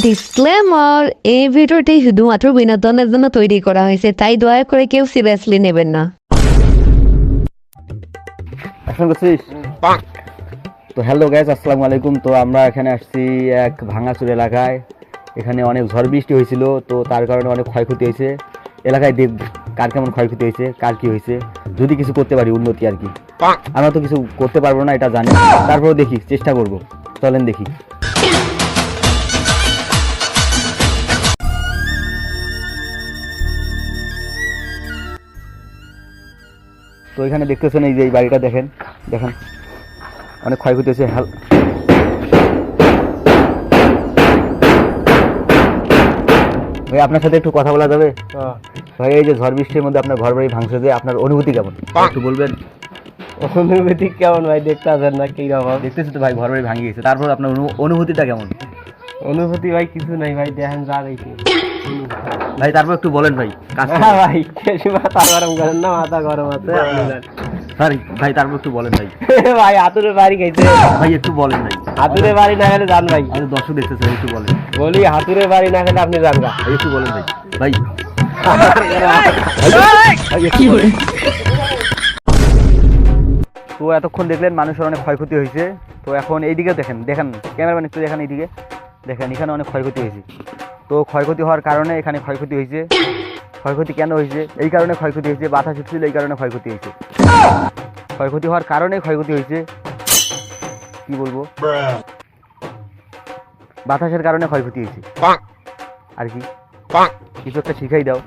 Disclaimer এই ভিডিওটি শুধুমাত্র বিনোদনের জন্য তৈরি করা হয়েছে তাই দয়া করে কেউ সিরিয়াসলি নেবেন না। করছিস তো হ্যালো গাইজ আসসালামু আলাইকুম। তো আমরা এখানে আসছি এক ভাঙাচুর এলাকায়। এখানে অনেক ঝড় বৃষ্টি হয়েছিল তো তার কারণে অনেক ক্ষয়ক্ষতি হয়েছে। এলাকায় দেখব কার কেমন ক্ষয়ক্ষতি হয়েছে কার কি হয়েছে যদি কিছু করতে পারি উন্নতি আর কি। আমরা তো কিছু করতে পারব না এটা জানি। তারপরেও দেখি চেষ্টা করব। চলেন দেখি। তো এখানে দেখতেছেন এই যে এই বাড়িটা দেখেন দেখেন। অনেক ক্ষয়ক্ষতি হয়েছে হাল ভাই আপনার সাথে একটু কথা বলা যাবে? ভাই এই যে ঝড় বৃষ্টির মধ্যে আপনার ঘর বাড়ি ভাঙছে যে আপনার অনুভূতি কেমন? একটু বলবেন? অনুভূতি কেমন ভাই দেখতে আসেন না কি রকম দেখতেছি তো ভাই ঘর বাড়ি ভাঙিয়ে গেছে। তারপর আপনার অনুভূতিটা কেমন? অনুভূতি ভাই কিছু নাই ভাই দেখেন যা দেখি। ভাই তারপর একটু বলেন ভাই হ্যাঁ ভাই মাথা গরম করেন না মাথা গরম আছে আপনি ভাই তারপর একটু বলেন ভাই। ভাই হাতুরে বাড়ি খাইছে ভাই একটু বলেন ভাই। হাতুরে বাড়ি না খেলে যান ভাই। আমি দর্শক দেখতেছে একটু বলেন। বলি হাতুরে বাড়ি না খেলে আপনি যান ভাই একটু বলেন ভাই। ভাই। তো এতক্ষণ দেখলেন মানুষের অনেক ক্ষয়ক্ষতি হয়েছে। তো এখন এইদিকে দেখেন দেখেন ক্যামেরাম্যান একটু দেখেন এইদিকে। দেখেন এখানে অনেক ক্ষয়ক্ষতি হয়েছে। তো ক্ষয়ক্ষতি হওয়ার কারণে এখানে ক্ষয়ক্ষতি হয়েছে। ক্ষয়ক্ষতি কেন হয়েছে? এই কারণে ক্ষয়ক্ষতি হয়েছে বাধা ছুটছিল এই কারণে ক্ষয়ক্ষতি হয়েছে। ক্ষয়ক্ষতি হওয়ার কারণে ক্ষয়ক্ষতি হয়েছে। কি বলব? বাতাসের কারণে ক্ষয়ক্ষতি হয়েছে। আর কি? কিছু একটা শিখাই দাও।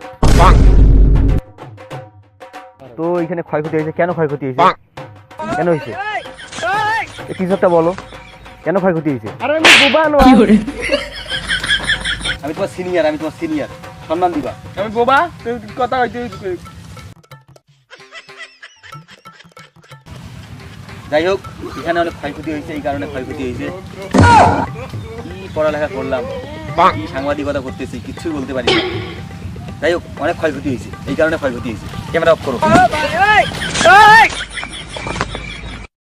তো এখানে ক্ষয়ক্ষতি হয়েছে কেন ক্ষয়ক্ষতি হয়েছে? কেন হয়েছে? কিছু একটা বলো। কেন ক্ষয়ক্ষতি হয়েছে আরে আমি বোবানো আমি তোমার সিনিয়র আমি তোমার সিনিয়র সম্মান দিবা আমি বোবা তুই কথা হইতে যাই হোক এখানে অনেক ক্ষয়ক্ষতি হয়েছে এই কারণে ক্ষয়ক্ষতি হয়েছে কি পড়ালেখা করলাম কি সাংবাদিকতা করতেছি কিচ্ছুই বলতে পারি না যাই হোক অনেক ক্ষয়ক্ষতি হয়েছে এই কারণে ক্ষয়ক্ষতি হয়েছে ক্যামেরা অফ করো